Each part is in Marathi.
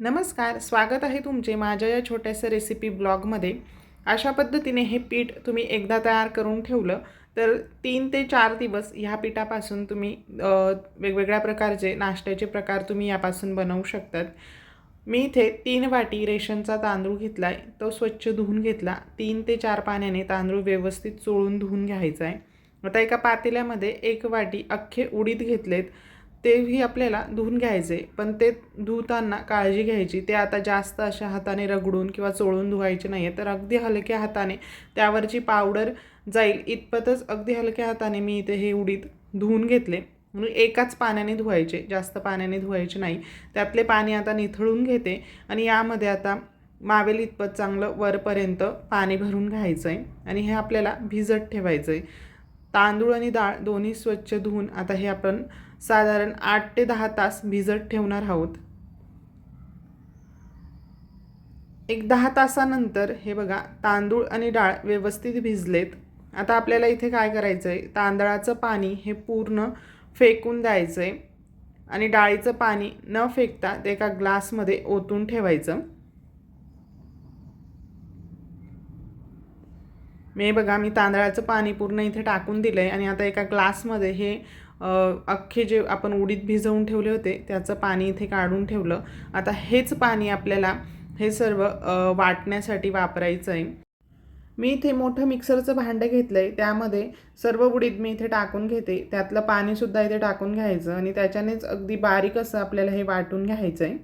नमस्कार स्वागत आहे तुमचे माझ्या या छोट्याशा रेसिपी ब्लॉगमध्ये अशा पद्धतीने हे पीठ तुम्ही एकदा तयार करून ठेवलं तर तीन ते चार दिवस ह्या पिठापासून तुम्ही वेगवेगळ्या प्रकारचे नाश्त्याचे प्रकार तुम्ही यापासून बनवू शकतात. मी इथे तीन वाटी रेशनचा तांदूळ घेतला आहे तो स्वच्छ धुवून घेतला. तीन ते चार पाण्याने तांदूळ व्यवस्थित चोळून धुवून घ्यायचा आहे. आता एका पातेल्यामध्ये एक वाटी अख्खे उडीद घेतलेत. तेही आपल्याला धुवून घ्यायचे. पण ते धुताना काळजी घ्यायची. ते आता जास्त अशा हाताने रगडून किंवा चोळून धुवायचे नाही आहे तर अगदी हलक्या हाताने त्यावरची पावडर जाईल. इतपतच अगदी हलक्या हाताने मी इथे हे उडीत धुवून घेतले. म्हणून एकाच पाण्याने धुवायचे. जास्त पाण्याने धुवायचे नाही. त्यातले पाणी आता निथळून घेते आणि यामध्ये आता मावेल इतपत चांगलं वरपर्यंत पाणी भरून घ्यायचं आहे आणि हे आपल्याला भिजत ठेवायचं आहे तांदूळ आणि डाळ दोन्ही स्वच्छ धुवून आता हे आपण साधारण आठ ते दहा तास भिजत ठेवणार आहोत. एक दहा तासानंतर हे बघा तांदूळ आणि डाळ व्यवस्थित भिजलेत. आता आपल्याला इथे काय करायचं आहे तांदळाचं पाणी हे पूर्ण फेकून द्यायचं आहे आणि डाळीचं पाणी न फेकता ते एका ग्लासमध्ये ओतून ठेवायचं. मी बघा मी तांदळाचं पाणी पूर्ण इथे टाकून दिलं आहे आणि आता एका ग्लासमध्ये हे अख्खे जे आपण उडीत भिजवून ठेवले होते त्याचं पाणी इथे काढून ठेवलं. आता हेच पाणी आपल्याला हे सर्व वाटण्यासाठी वापरायचं आहे मी इथे मोठं मिक्सरचं भांडं घेतलं आहे त्यामध्ये सर्व उडीद मी इथे टाकून घेते. त्यातलं पाणीसुद्धा इथे टाकून घ्यायचं आणि त्याच्यानेच अगदी बारीक असं आपल्याला हे वाटून घ्यायचं आहे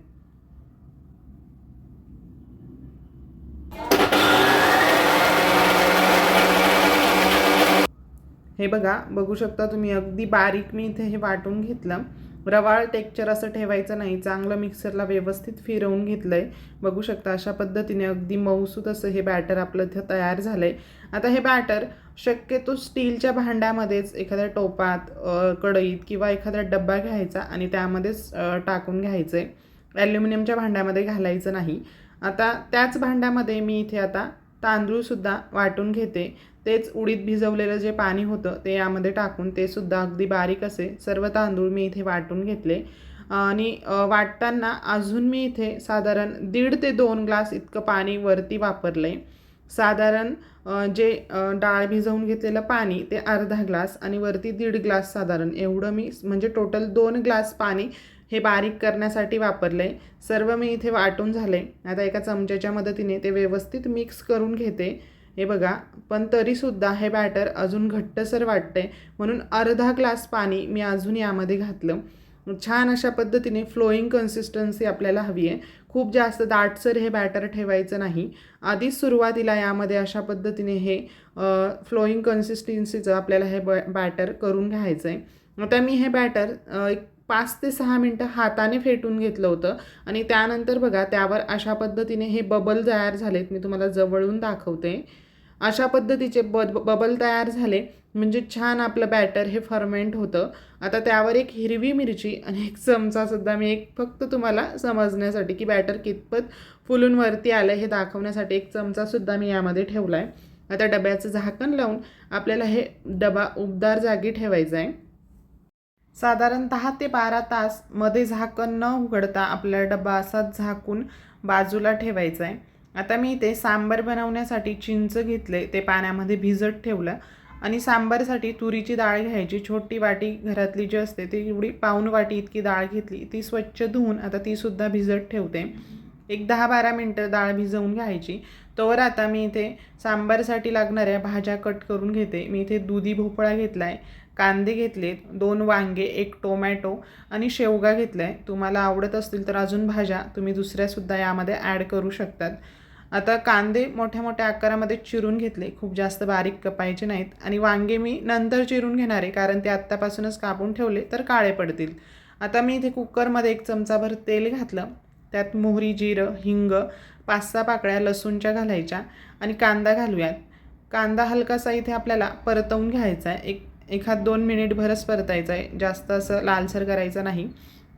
हे बघा बघू शकता तुम्ही अगदी बारीक मी इथे हे वाटून घेतलं. रवाळ टेक्चर असं ठेवायचं नाही चांगलं मिक्सरला व्यवस्थित फिरवून घेतलं आहे बघू शकता अशा पद्धतीने अगदी मऊसूत असं हे बॅटर आपलं इथं तयार झालं आहे आता हे बॅटर शक्यतो स्टीलच्या भांड्यामध्येच एखाद्या टोपात कढईत किंवा एखादा डब्बा घ्यायचा आणि त्यामध्येच टाकून घ्यायचं आहे ॲल्युमिनियमच्या भांड्यामध्ये घालायचं नाही. आता त्याच भांड्यामध्ये मी इथे आता तांदूळसुद्धा वाटून घेते. तेच उडीत भिजवलेलं जे पाणी होतं ते यामध्ये टाकून ते सुद्धा अगदी बारीक असे सर्व तांदूळ मी इथे वाटून घेतले. आणि वाटताना अजून मी इथे साधारण दीड ते दोन ग्लास इतकं पाणी वरती वापरलं आहे साधारण जे डाळ भिजवून घेतलेलं पाणी ते अर्धा ग्लास आणि वरती दीड ग्लास साधारण. एवढं मी म्हणजे टोटल दोन ग्लास पाणी हे बारीक करण्यासाठी वापरलं आहे सर्व मी इथे वाटून झाले आता एका चमच्याच्या मदतीने ते व्यवस्थित मिक्स करून घेते. हे बघा पण तरीसुद्धा हे बॅटर अजून घट्टसर वाटते म्हणून अर्धा ग्लास पाणी मी अजून यामध्ये घातलं. छान अशा पद्धतीने फ्लोईंग कन्सिस्टन्सी आपल्याला हवी आहे खूप जास्त दाटसर हे बॅटर ठेवायचं नाही. आधीच सुरुवातीला यामध्ये अशा पद्धतीने हे फ्लोईंग कन्सिस्टन्सीचं आपल्याला हे ब बॅटर करून घ्यायचं आहे आता मी हे बॅटर एक पाच ते सहा मिनटं हाताने फेटून घेतलं होतं आणि त्यानंतर बघा त्यावर अशा पद्धतीने हे बबल तयार झालेत. मी तुम्हाला जवळून दाखवते. अशा पद्धतीचे बब बबल तयार झाले. म्हणजे छान आपलं बॅटर हे फर्मेंट होतं. आता त्यावर एक हिरवी मिरची आणि एक चमचासुद्धा मी एक फक्त तुम्हाला समजण्यासाठी की बॅटर कितपत फुलून वरती आलं हे दाखवण्यासाठी एक चमचासुद्धा मी यामध्ये ठेवला आहे आता डब्याचं झाकण लावून आपल्याला हे डबा उबदार जागी ठेवायचा आहे. साधारण दहा ते बारा तासमध्ये झाकण न उघडता आपला डबा असाच झाकून बाजूला ठेवायचा आहे. आता मी इथे सांबार बनवण्यासाठी चिंच घेतले ते पाण्यामध्ये भिजत ठेवलं. आणि सांबारसाठी तुरीची डाळ घ्यायची. छोटी वाटी घरातली जी असते ती एवढी पाऊन वाटी इतकी डाळ घेतली ती स्वच्छ धुवून आता तीसुद्धा भिजत ठेवते. एक दहा बारा मिनटं डाळ भिजवून घ्यायची. तोवर आता मी इथे सांबारसाठी लागणाऱ्या भाज्या कट करून घेते. मी इथे दुधी भोपळा घेतला आहे कांदे घेतलेत दोन वांगे एक टोमॅटो आणि शेवगा घेतला आहे तुम्हाला आवडत असतील तर अजून भाज्या तुम्ही दुसऱ्यासुद्धा यामध्ये ॲड करू शकतात. आता कांदे मोठ्या मोठ्या आकारामध्ये चिरून घेतले. खूप जास्त बारीक कपायचे नाहीत. आणि वांगे मी नंतर चिरून घेणार आहे कारण ते आत्तापासूनच कापून ठेवले तर काळे पडतील. आता मी इथे कुकरमध्ये एक चमचाभर तेल घातलं. त्यात मोहरी जिरं हिंग पाच सहा पाकळ्या लसूणच्या घालायच्या आणि कांदा घालूयात. कांदा हलकासा इथे आपल्याला परतवून घ्यायचा आहे. एक एखाद दोन मिनिटभरच परतायचं आहे. जास्त असं लालसर करायचं नाही.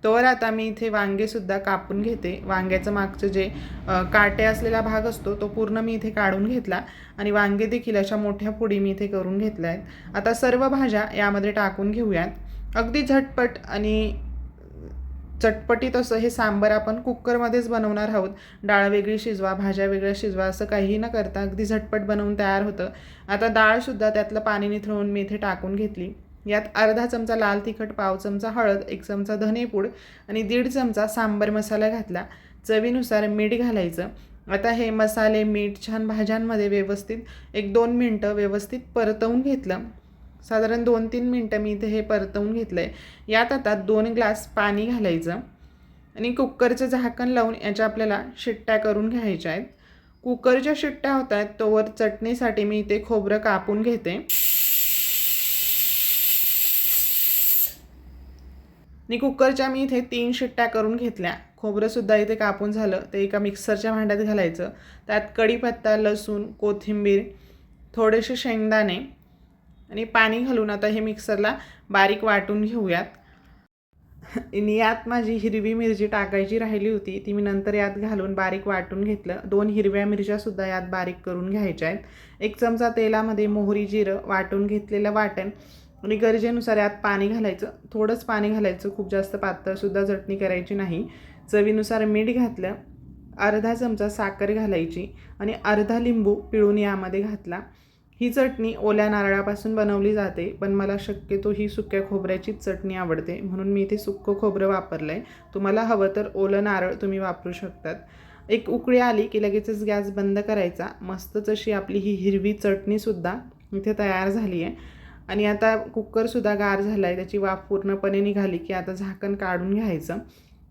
तर आता मी इथे वांगेसुद्धा कापून घेते. वांग्याचं मागचं जे काटे असलेला भाग असतो तो पूर्ण मी इथे काढून घेतला. आणि वांगे देखील अशा मोठ्या पुडी मी इथे करून घेतल्या आहेत आता सर्व भाज्या यामध्ये टाकून घेऊयात. अगदी झटपट आणि चटपटीत असं हे सांबर आपण कुकरमध्येच बनवणार आहोत. डाळ वेगळी शिजवा भाज्या वेगळ्या शिजवा असं काहीही न करता अगदी झटपट बनवून तयार होतं. आता डाळसुद्धा त्यातलं पाणी निथळून मी इथे टाकून घेतली. यात अर्धा चमचा लाल तिखट पाव चमचा हळद एक चमचा धनेपूड आणि दीड चमचा सांबर मसाला घातला. चवीनुसार मीठ घालायचं. आता हे मसाले मीठ छान भाज्यांमध्ये व्यवस्थित एक दोन मिनटं व्यवस्थित परतवून घेतलं. साधारण दोन तीन मिनटं मी इथे हे परतवून घेतलं आहे यात आता दोन ग्लास पाणी घालायचं आणि कुकरचं झाकण लावून याच्या आपल्याला शिट्ट्या करून घ्यायच्या आहेत. कुकरच्या शिट्ट्या होत आहेत तोवर चटणीसाठी मी इथे खोबरं कापून घेते. आणि कुकरच्या मी इथे तीन शिट्ट्या करून घेतल्या. खोबरंसुद्धा इथे कापून झालं. ते एका मिक्सरच्या भांड्यात घालायचं. त्यात कढीपत्ता लसूण कोथिंबीर थोडेसे शेंगदाणे आणि पाणी घालून आता हे मिक्सरला बारीक वाटून घेऊयात. आणि यात माझी हिरवी मिरची टाकायची राहिली होती. ती मी नंतर यात घालून बारीक वाटून घेतलं. दोन हिरव्या मिरच्यासुद्धा यात बारीक करून घ्यायच्या आहेत. एक चमचा तेलामध्ये मोहरी जिरं वाटून घेतलेलं वाटण आणि गरजेनुसार यात पाणी घालायचं. थोडंच पाणी घालायचं खूप जास्त पातळसुद्धा चटणी करायची नाही. चवीनुसार मीठ घातलं अर्धा चमचा साखर घालायची आणि अर्धा लिंबू पिळून यामध्ये घातला. ही चटणी ओल्या नारळापासून बनवली जाते पण मला शक्यतो ही सुक्या खोबऱ्याचीच चटणी आवडते म्हणून मी इथे सुक्कं खोबरं वापरलं आहे तुम्हाला हवं तर ओलं नारळ तुम्ही वापरू शकतात. एक उकळी आली की लगेचच गॅस बंद करायचा. मस्तच अशी आपली ही हिरवी चटणीसुद्धा इथे तयार झाली आहे आणि आता कुकरसुद्धा गार झाला आहे त्याची वाफ पूर्णपणे निघाली की आता झाकण काढून घ्यायचं.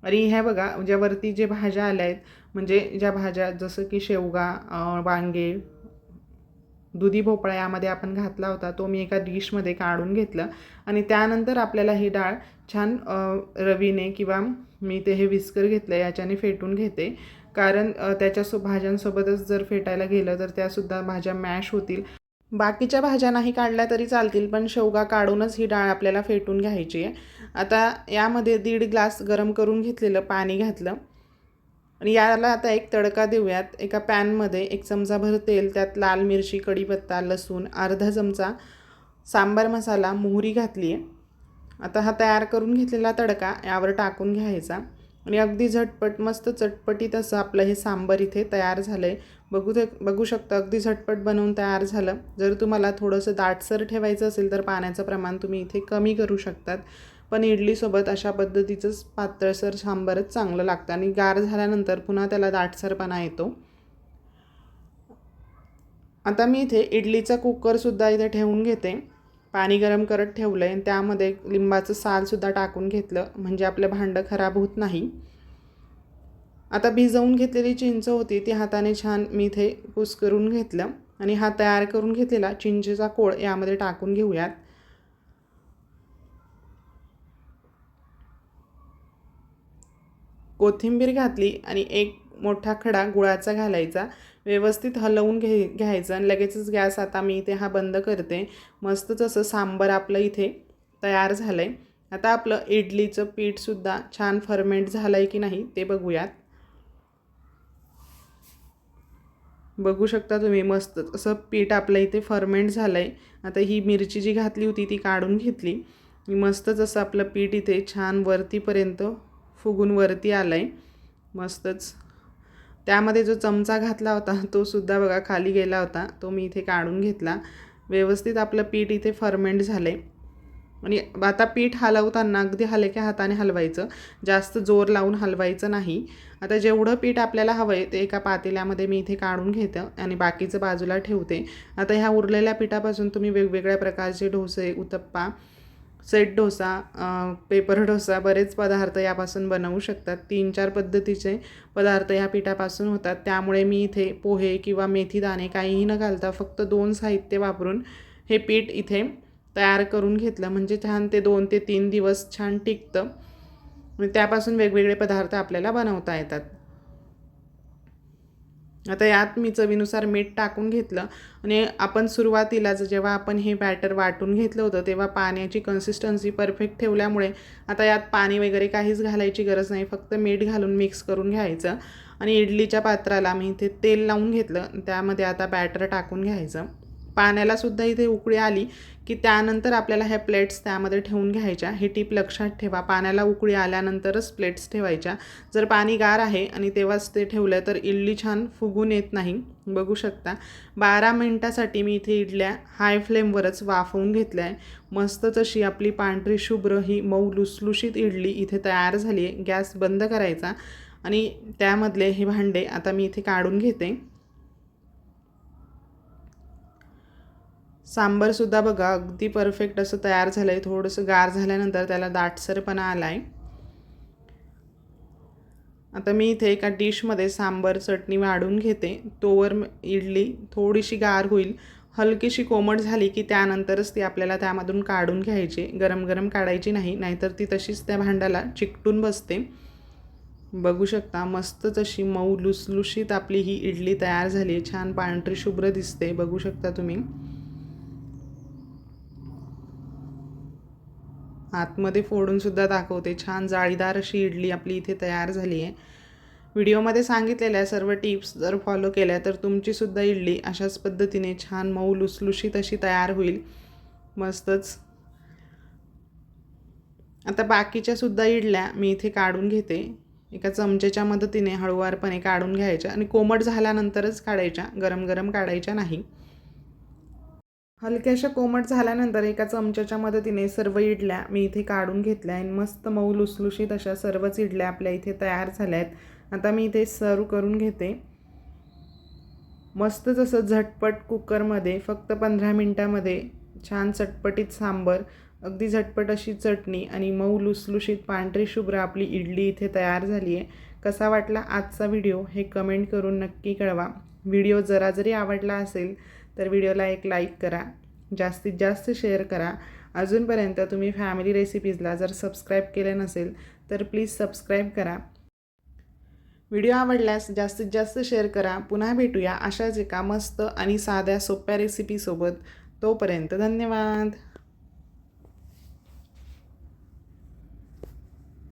आणि ह्या बघा ज्यावरती जे भाज्या आल्या आहेत म्हणजे ज्या भाज्या जसं की शेवगा वांगे दुधी भोपळा यामध्ये आपण घातला होता तो मी एका डिशमध्ये काढून घेतलं. आणि त्यानंतर आपल्याला ही डाळ छान रवीने किंवा मी ते हे विस्कर घेतलं याच्याने फेटून घेते. कारण त्याच्या त्याच्यासो भाज्यांसोबतच जर फेटायला गेलं तर त्यासुद्धा भाज्या मॅश होतील. बाकीच्या भाज्या नाही काढल्या तरी चालतील पण शेवगा काढूनच ही डाळ आपल्याला फेटून घ्यायची आहे. आता यामध्ये दीड ग्लास गरम करून घेतलेलं पाणी घातलं. आणि याला आता एक तडका देऊयात. एका पॅनमध्ये एक चमचाभर तेल त्यात लाल मिरची कढीपत्ता लसूण अर्धा चमचा सांबार मसाला मोहरी घातली आहे. आता हा तयार करून घेतलेला तडका यावर टाकून घ्यायचा. आणि अगदी झटपट मस्त चटपटीत असं आपलं हे सांबर इथे तयार झालं आहे बघू ते बघू शकता. अगदी झटपट बनवून तयार झालं. जर तुम्हाला थोडंसं दाटसर ठेवायचं असेल तर पाण्याचं प्रमाण तुम्ही इथे कमी करू शकतात. पण इडलीसोबत अशा पद्धतीचंच पातळसर सांबरच चांगलं लागतं आणि गार झाल्यानंतर पुन्हा त्याला दाटसरपणा येतो. आता मी इथे इडलीचा कुकरसुद्धा इथे ठेवून घेते. पाणी गरम करत ठेवलं आहे आणि त्यामध्ये लिंबाचं सालसुद्धा टाकून घेतलं. म्हणजे आपलं भांडं खराब होत नाही. आता भिजवून घेतलेली चिंच होती ती हाताने छान मी इथे कुस्करून घेतलं आणि हा तयार करून घेतलेला चिंचेचा कोळ यामध्ये टाकून घेऊयात. कोथिंबीर घातली आणि एक मोठा खडा गुळाचा घालायचा. व्यवस्थित हलवून घे घ्यायचं आणि लगेचच गॅस आता मी इथे हा बंद करते. मस्तच असं सांबर आपलं इथे तयार झालं आहे आता आपलं इडलीचं पीठसुद्धा छान फर्मेंट झालं आहे की नाही ते बघूयात. बघू शकता तुम्ही मस्त. असं पीठ आपलं इथे फर्मेंट झालं आहे आता ही मिरची जी घातली होती ती काढून घेतली. मस्तच असं आपलं पीठ इथे छान वरतीपर्यंत फुगून वरती आलं आहे मस्तच. त्यामध्ये जो चमचा घातला होता तो सुद्धा बघा खाली गेला होता. तो मी इथे काढून घेतला. व्यवस्थित आपलं पीठ इथे फर्मेंट झालं आहे आणि आता पीठ हलवताना अगदी हलक्या हाताने हलवायचं. जास्त जोर लावून हलवायचं नाही. आता जेवढं पीठ आपल्याला हवं आहे ते एका पातेल्यामध्ये मी इथे काढून घेतं आणि बाकीचं बाजूला ठेवते. आता ह्या उरलेल्या पिठापासून तुम्ही वेगवेगळ्या प्रकारचे डोसे उत्तप्पा सेट डोसा पेपर डोसा बरेच पदार्थ यापासून बनवू शकतात. तीन चार पद्धतीचे पदार्थ या पिठापासून होतात. त्यामुळे मी इथे पोहे किंवा मेथी दाणे काहीही न घालता फक्त दोन साहित्य वापरून हे पीठ इथे तयार करून घेतलं. म्हणजे छान ते दोन ते तीन दिवस छान टिकतं. आणि त्यापासून वेगवेगळे पदार्थ आपल्याला बनवता येतात. आता यात मी चवीनुसार मीठ टाकून घेतलं. आणि आपण सुरुवातीलाच जेव्हा आपण हे बॅटर वाटून घेतलं होतं तेव्हा पाण्याची कन्सिस्टन्सी परफेक्ट ठेवल्यामुळे आता यात पाणी वगैरे काहीच घालायची गरज नाही. फक्त मीठ घालून मिक्स करून घ्यायचं. आणि इडलीच्या पात्राला मी इथे तेल लावून घेतलं. त्यामध्ये आता बॅटर टाकून घ्यायचं. पाण्यालासुद्धा इथे उकळी आली की त्यानंतर आपल्याला ह्या प्लेट्स त्यामध्ये ठेवून घ्यायच्या. ही टीप लक्षात ठेवा. पाण्याला उकळी आल्यानंतरच प्लेट्स ठेवायच्या. जर पाणी गार आहे आणि तेव्हाच ते ठेवलं तर इडली छान फुगून येत नाही. बघू शकता. बारा मिनटासाठी मी इथे इडल्या हाय फ्लेमवरच वाफवून घेतल्या आहे मस्तच अशी आपली पांढरी शुभ्र ही मऊ लुसलुशीत इडली इथे तयार झाली आहे गॅस बंद करायचा आणि त्यामधले हे भांडे आता मी इथे काढून घेते. सांबरसुद्धा बघा अगदी परफेक्ट असं तयार झालं आहे थोडंसं गार झाल्यानंतर त्याला दाटसरपणा आला आहे आता मी इथे एका डिशमध्ये सांबर चटणी वाढून घेते. तोवर इडली थोडीशी गार होईल. हलकीशी कोमट झाली की त्यानंतरच ती आपल्याला त्यामधून काढून घ्यायची. गरम गरम काढायची नाही नाहीतर ती तशीच त्या भांड्याला चिकटून बसते. बघू शकता मस्त तशी मऊ लुसलुशीत आपली ही इडली तयार झाली आहे. छान पांढरी शुभ्र दिसते. बघू शकता तुम्ही. आतमध्ये फोडूनसुद्धा दाखवते. छान जाळीदार अशी इडली आपली इथे तयार झाली आहे. व्हिडिओमध्ये सांगितलेल्या सर्व टिप्स जर फॉलो केल्या तर तुमचीसुद्धा इडली अशाच पद्धतीने छान मऊ लुसलुशीत अशी तयार होईल. मस्तच. आता बाकीच्या सुद्धा इडल्या मी इथे काढून घेते. एका चमचेच्या मदतीने हळूवारपणे काढून घ्यायच्या आणि कोमट झाल्यानंतरच काढायच्या. गरम गरम काढायच्या नाही. हलक्याशा कोमट झाल्यानंतर एका चमच्याच्या मदतीने सर्व इडल्या मी इथे काढून घेतल्या आणि मस्त मऊ लुसलुशीत अशा सर्वच इडल्या आपल्या इथे तयार झाल्या आहेत आता मी इथे सर्व करून घेते. मस्त जसं झटपट कुकरमध्ये फक्त पंधरा मिनटामध्ये छान चटपटीत सांबर अगदी झटपट अशी चटणी आणि मऊ लुसलुशीत पांढरी शुभ्र आपली इडली इथे तयार झाली आहे. कसा वाटला आजचा व्हिडिओ हे कमेंट करून नक्की कळवा. व्हिडिओ जरा जरी आवडला असेल तर व्हिडिओला एक लाईक करा जास्तीत जास्त शेअर करा. अजूनपर्यंत तुम्ही फॅमिली रेसिपीजला जर सबस्क्राईब केले नसेल तर प्लीज सबस्क्राईब करा. व्हिडिओ आवडल्यास जास्तीत जास्त शेअर करा. पुन्हा भेटूया अशाच एका मस्त आणि साध्या सोप्या रेसिपीसोबत. तोपर्यंत धन्यवाद.